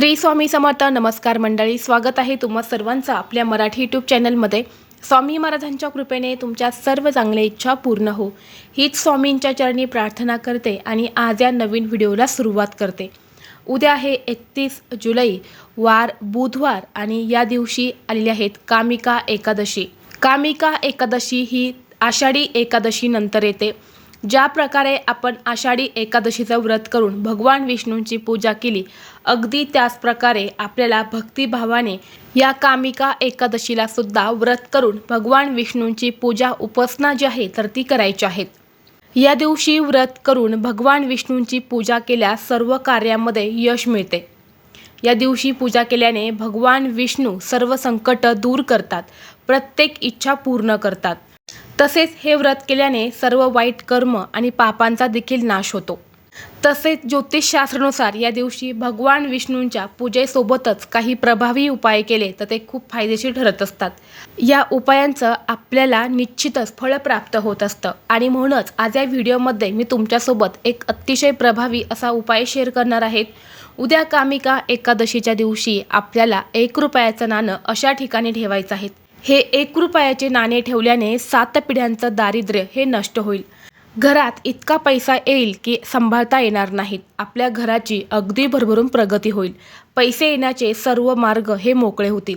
श्री स्वामी समर्थ नमस्कार मंडळी स्वागत आहे तुम्हा सर्वांचं आपल्या मराठी यूट्यूब चॅनलमध्ये. स्वामी महाराजांच्या कृपेने तुमच्या सर्व चांगल्या इच्छा पूर्ण हो. हीच स्वामींच्या चरणी प्रार्थना करते आणि आज या नवीन व्हिडिओला सुरुवात करते. उद्या आहे एकतीस जुलै वार बुधवार आणि या दिवशी आलेले आहेत कामिका एकादशी. कामिका एकादशी ही आषाढी एकादशीनंतर येते. ज्या प्रकारे आपण आषाढी एकादशीचं व्रत करून भगवान विष्णूंची पूजा केली अगदी त्याच प्रकारे आपल्याला भक्तिभावाने या कामिका एकादशीला सुद्धा व्रत करून भगवान विष्णूंची पूजा उपासना जी आहे तर ती करायची आहेत. या दिवशी व्रत करून भगवान विष्णूंची पूजा केल्यास सर्व कार्यामध्ये यश मिळते. या दिवशी पूजा केल्याने भगवान विष्णू सर्व संकट दूर करतात प्रत्येक इच्छा पूर्ण करतात. तसेच हे व्रत केल्याने सर्व वाईट कर्म आणि पापांचा देखील नाश होतो. तसेच ज्योतिषशास्त्रानुसार या दिवशी भगवान विष्णूंच्या पूजेसोबतच काही प्रभावी उपाय केले तर ते खूप फायदेशीर ठरत असतात. या उपायांचं आपल्याला निश्चितच फळ प्राप्त होत असतं आणि म्हणूनच आज या व्हिडिओमध्ये मी तुमच्यासोबत एक अतिशय प्रभावी असा उपाय शेअर करणार आहेत उद्या कामिका एकादशीच्या दिवशी आपल्याला एक रुपयाचं नाणं अशा ठिकाणी ठेवायचं आहे. हे एक रुपयाचे नाणे ठेवल्याने सात पिढ्यांचं दारिद्र्य हे नष्ट होईल. घरात इतका पैसा येईल की सांभाळता येणार नाहीत. आपल्या घराची अगदी भरभरून प्रगती होईल. पैसे येण्याचे सर्व मार्ग हे मोकळे होतील.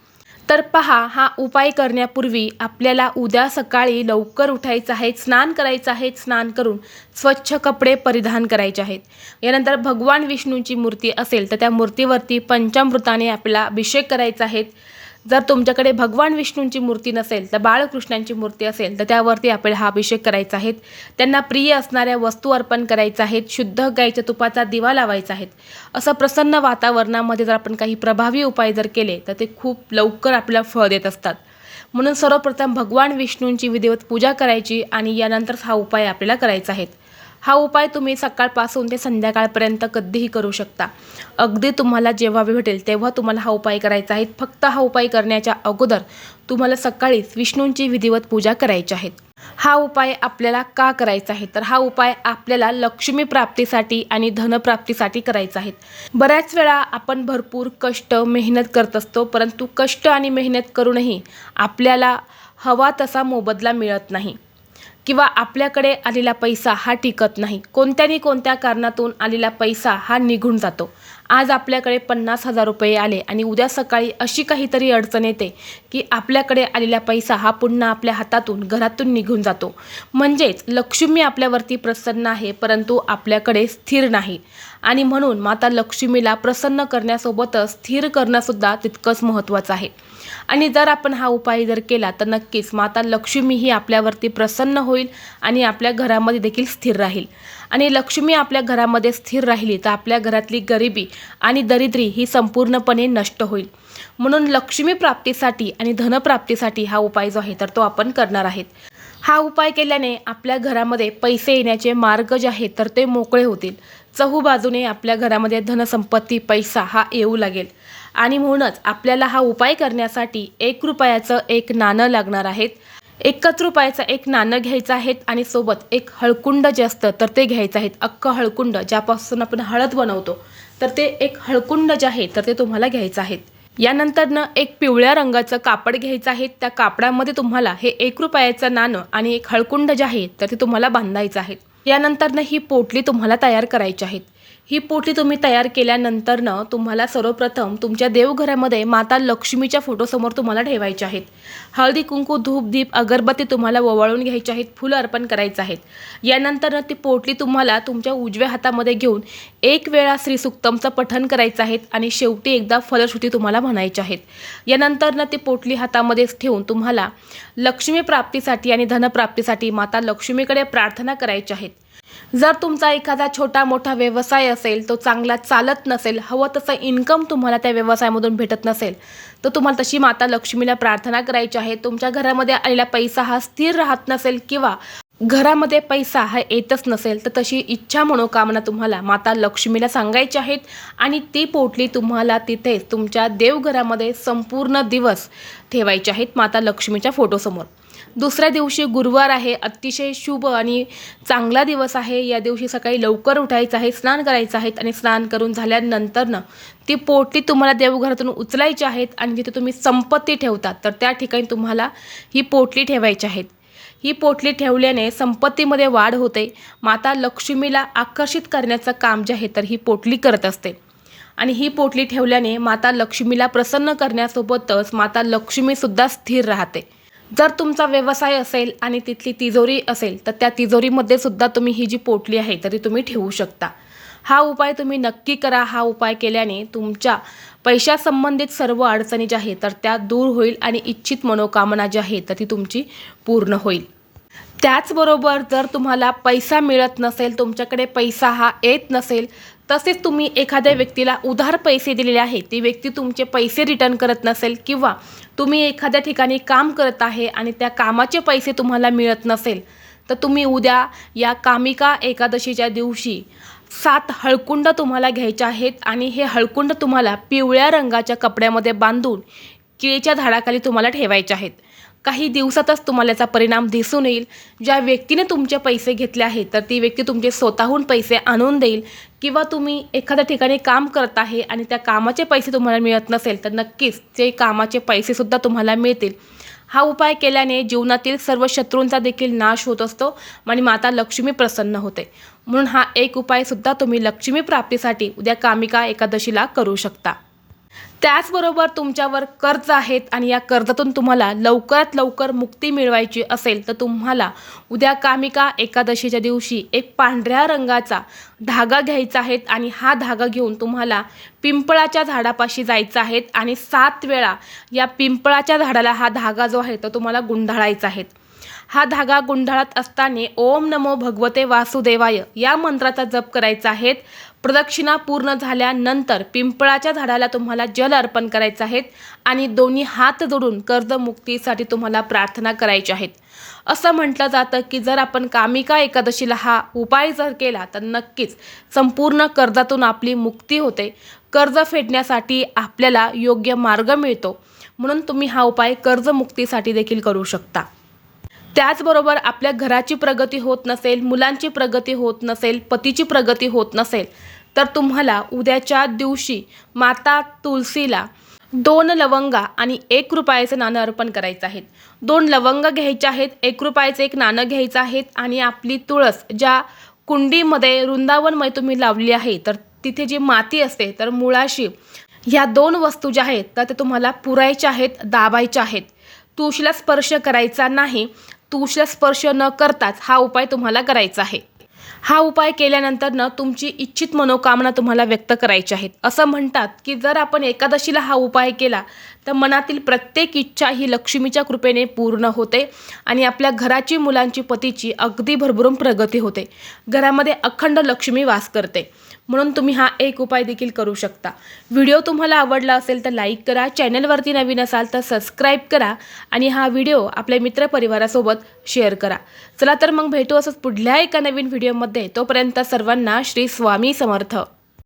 तर पहा हा उपाय करण्यापूर्वी आपल्याला उद्या सकाळी लवकर उठायचं आहे स्नान करायचं आहे स्नान करून स्वच्छ कपडे परिधान करायचे आहेत. यानंतर भगवान विष्णूंची मूर्ती असेल तर त्या मूर्तीवरती पंचामृताने आपल्याला अभिषेक करायचा आहे. जर तुमच्याकडे भगवान विष्णूंची मूर्ती नसेल तर बाळकृष्णांची मूर्ती असेल तर त्यावरती आपल्याला हा अभिषेक करायचा आहे. त्यांना प्रिय असणाऱ्या वस्तू अर्पण करायच्या आहेत शुद्ध गाईच्या तुपाचा दिवा लावायचा आहे. असं प्रसन्न वातावरणामध्ये जर आपण काही प्रभावी उपाय जर केले तर ते खूप लवकर आपल्याला फळ देत असतात. म्हणून सर्वप्रथम भगवान विष्णूंची विधिवत पूजा करायची आणि यानंतर हा उपाय आपल्याला करायचा आहे. हा उपाय तुम्ही सकाळपासून ते संध्याकाळपर्यंत कधीही करू शकता. अगदी तुम्हाला जेव्हा भेटेल तेव्हा तुम्हाला हा उपाय करायचा आहे. फक्त हा उपाय करण्याच्या अगोदर तुम्हाला सकाळीच विष्णूंची विधिवत पूजा करायची आहे. हा उपाय आपल्याला का करायचा आहे? तर हा उपाय आपल्याला लक्ष्मी प्राप्तीसाठी आणि धनप्राप्तीसाठी करायचा आहे. बऱ्याच वेळा आपण भरपूर कष्ट मेहनत करत असतो परंतु कष्ट आणि मेहनत करूनही आपल्याला हवा तसा मोबदला मिळत नाही. किंवा आपल्याकडे आलेला पैसा हा टिकत नाही. कोणत्यानी कोणत्या कारणातून आलेला पैसा हा निघून जातो. आज आपल्याकडे पन्नास हजार रुपये आले आणि उद्या सकाळी अशी काहीतरी अडचण येते की आपल्याकडे आलेला पैसा हा पुन्हा आपल्या हातातून घरातून निघून जातो. म्हणजेच लक्ष्मी आपल्यावरती प्रसन्न आहे परंतु आपल्याकडे स्थिर नाही. आणि म्हणून माता लक्ष्मीला प्रसन्न करण्यासोबतच स्थिर करणंसुद्धा तितकंच महत्त्वाचं आहे. आणि जर आपण हा उपाय जर केला तर नक्कीच माता लक्ष्मी ही आपल्यावरती प्रसन्न होईल आणि आपल्या घरामध्ये देखील स्थिर राहील. आणि लक्ष्मी आपल्या घरामध्ये स्थिर राहिली तर आपल्या घरातली गरिबी आणि दरिद्री ही संपूर्णपणे नष्ट होईल. म्हणून लक्ष्मी प्राप्तीसाठी आणि धनप्राप्तीसाठी हा उपाय जो आहे तर तो आपण करणार आहेत. हा उपाय केल्याने आपल्या घरामध्ये पैसे येण्याचे मार्ग जे आहेत तर ते मोकळे होतील. चहू बाजूने आपल्या घरामध्ये धनसंपत्ती पैसा हा येऊ लागेल. आणि म्हणूनच आपल्याला हा उपाय करण्यासाठी एक रुपयाचं एक नाणं लागणार आहेत. एकच रुपयाचं एक नाणं घ्यायचं आहेत आणि सोबत एक हळकुंड जे असतं तर ते घ्यायचं आहेत. अख्खं हळकुंड ज्यापासून आपण हळद बनवतो तर ते एक हळकुंड जे आहे तर ते तुम्हाला घ्यायचं आहेत. यानंतरनं एक पिवळ्या रंगाचं कापड घ्यायचं आहे. त्या कापडामध्ये तुम्हाला हे एक रुपयाचं नाणं आणि एक हळकुंड जे आहे तर ते तुम्हाला बांधायचं आहे. यानंतरनं ही पोटली तुम्हाला तयार करायची आहेत. ही पोटली तुम्ही तयार केल्यानंतरनं तुम्हाला सर्वप्रथम तुमच्या देवघरामध्ये माता लक्ष्मीच्या फोटोसमोर तुम्हाला ठेवायच्या आहेत. हळदी कुंकू धूप दीप अगरबत्ती तुम्हाला ववाळून घ्यायची आहेत फुलं अर्पण करायचं आहेत. यानंतरनं ती पोटली तुम्हाला तुमच्या उजव्या हातामध्ये घेऊन एक वेळा श्रीसुक्तमचं पठण करायचं आहेत आणि शेवटी एकदा फलश्रुती तुम्हाला म्हणायच्या आहेत. यानंतरनं ती पोटली हातामध्येच ठेवून तुम्हाला लक्ष्मी प्राप्तीसाठी आणि धनप्राप्तीसाठी माता लक्ष्मीकडे प्रार्थना करायच्या आहेत. जर तुमचा एखादा छोटा मोठा व्यवसाय असेल तो चांगला चालत नसेल हवं तसं इन्कम तुम्हाला त्या व्यवसायामधून भेटत नसेल तर तुम्हाला तशी माता लक्ष्मीला प्रार्थना करायची आहे. तुमच्या घरामध्ये आलेला पैसा हा स्थिर राहत नसेल किंवा घरामध्ये पैसा हा येतच नसेल तर तशी इच्छा मनोकामना तुम्हाला माता लक्ष्मीला सांगायची आहेत आणि ती पोटली तुम्हाला तिथेच तुमच्या देवघरामध्ये संपूर्ण दिवस ठेवायची आहेत माता लक्ष्मीच्या फोटोसमोर. दुसऱ्या दिवशी गुरुवार आहे अतिशय शुभ आणि चांगला दिवस आहे. या दिवशी सकाळी लवकर उठायचं आहे स्नान करायचं आहे आणि स्नान करून झाल्यानंतरनं ती पोटली तुम्हाला देवघरातून उचलायची आहेत आणि तिथे तुम्ही संपत्ती ठेवतात तर त्या ठिकाणी तुम्हाला ही पोटली ठेवायची आहेत. ही पोटली ठेवल्याने संपत्तीमध्ये वाढ होते. माता लक्ष्मीला आकर्षित करण्याचं काम जे आहे तर ही पोटली करत असते. आणि ही पोटली ठेवल्याने माता लक्ष्मीला प्रसन्न करण्यासोबतच माता लक्ष्मीसुद्धा स्थिर राहते. जर तुमचा व्यवसाय असेल आणि तिथली तिजोरी असेल तर त्या तिजोरीमध्ये सुद्धा तुम्ही ही जी पोटली आहे तरी तुम्ही ठेवू शकता. हा उपाय तुम्ही नक्की करा. हा उपाय केल्याने तुमच्या पैशासंबंधित सर्व अडचणी ज्या आहेत तर त्या दूर होईल आणि इच्छित मनोकामना जी आहे तर ती तुमची पूर्ण होईल. त्याचबरोबर जर तुम्हाला पैसा मिळत नसेल तुमच्याकडे पैसा हा येत नसेल तसेच तुम्ही एखाद्या व्यक्तीला उधार पैसे दिलेले आहे ती व्यक्ती तुमचे पैसे रिटर्न करत नसेल किंवा तुम्ही एखाद्या ठिकाणी काम करत आहे आणि त्या कामाचे पैसे तुम्हाला मिळत नसेल तर तुम्ही उद्या या कामिका एकादशीच्या दिवशी सात हळकुंड तुम्हाला घ्यायचे आहेत आणि हे हळकुंड तुम्हाला पिवळ्या रंगाच्या कपड्यामध्ये बांधून केळीच्या झाडाखाली तुम्हाला ठेवायचे आहेत. काही दिवसातच तुम्हाला याचा परिणाम दिसून येईल. ज्या व्यक्तीने तुमचे पैसे घेतले आहेत तर ती व्यक्ती तुमचे स्वतःहून पैसे आणून देईल किंवा तुम्ही एखाद्या ठिकाणी काम करत आहे आणि त्या कामाचे पैसे तुम्हाला मिळत नसेल तर नक्कीच ते कामाचे पैसेसुद्धा तुम्हाला मिळतील. हा उपाय केल्याने जीवनातील सर्व शत्रूंचा देखील नाश होत असतो आणि माता लक्ष्मी प्रसन्न होते. म्हणून हा एक उपायसुद्धा तुम्ही लक्ष्मी प्राप्तीसाठी उद्या कामिका एकादशीला करू शकता. त्याचबरोबर तुमच्यावर कर्ज आहेत आणि या कर्जातून तुम्हाला लवकरात लवकर मुक्ती मिळवायची असेल तर तुम्हाला उद्या कामिका एकादशीच्या दिवशी एक पांढऱ्या रंगाचा धागा घ्यायचा आहे आणि हा धागा घेऊन तुम्हाला पिंपळाच्या झाडापाशी जायचं आहे आणि सात वेळा या पिंपळाच्या झाडाला हा धागा जो आहे तो तुम्हाला गुंढाळायचा आहे. हा धागा गुंढाळत असताना ओम नमो भगवते वासुदेवाय या मंत्राचा जप करायचा आहे. प्रदक्षिणा पूर्ण झाल्यानंतर पिंपळाच्या झाडाला तुम्हाला जल अर्पण करायचं आहेत आणि दोन्ही हात जोडून कर्जमुक्तीसाठी तुम्हाला प्रार्थना करायची आहेत असं म्हटलं जातं की जर आपण कामिका एकादशीला हा उपाय जर केला तर नक्कीच संपूर्ण कर्जातून आपली मुक्ती होते. कर्ज फेडण्यासाठी आपल्याला योग्य मार्ग मिळतो. म्हणून तुम्ही हा उपाय कर्जमुक्तीसाठी देखील करू शकता. त्याचबरोबर आपल्या घराची प्रगती होत नसेल मुलांची प्रगती होत नसेल पतीची प्रगती होत नसेल तर तुम्हाला उद्याच्या दिवशी माता तुलसीला दोन लवंगा आणि एक रुपयाचं नाणं अर्पण करायचं आहे. दोन लवंग घ्यायचे आहेत एक रुपयाचं एक नाणं घ्यायचं आहेत आणि आपली तुळस ज्या कुंडीमध्ये वृंदावनमध्ये तुम्ही लावली आहे तर तिथे जी माती असते तर मुळाशी ह्या दोन वस्तू ज्या आहेत तर ते तुम्हाला पुरायच्या आहेत दाबायच्या आहेत. तुळशीला स्पर्श करायचा नाही तुळशीला स्पर्श न करताच हा उपाय तुम्हाला करायचा आहे. हा उपाय केल्यानंतर तुमची इच्छित मनोकामना तुम्हाला व्यक्त करायची आहेत. असं म्हणतात की जर आपण एकादशीला हा उपाय केला तर मनातील प्रत्येक इच्छा ही लक्ष्मीच्या कृपेने पूर्ण होते आणि आपल्या घराची मुलांची पतीची अगदी भरभरून प्रगती होते. घरामध्ये अखंड लक्ष्मी वास करते. म्हणून तुम्ही हा एक उपाय देखील करू शकता. व्हिडिओ तुम्हाला आवडला असेल तर लाईक करा चॅनलवरती नवीन असाल तर सबस्क्राईब करा आणि हा व्हिडिओ आपल्या मित्रपरिवारासोबत शेअर करा. चला तर मग भेटू असंच पुढल्या एका नवीन व्हिडिओमध्ये. तोपर्यंत सर्वांना श्री स्वामी समर्थ.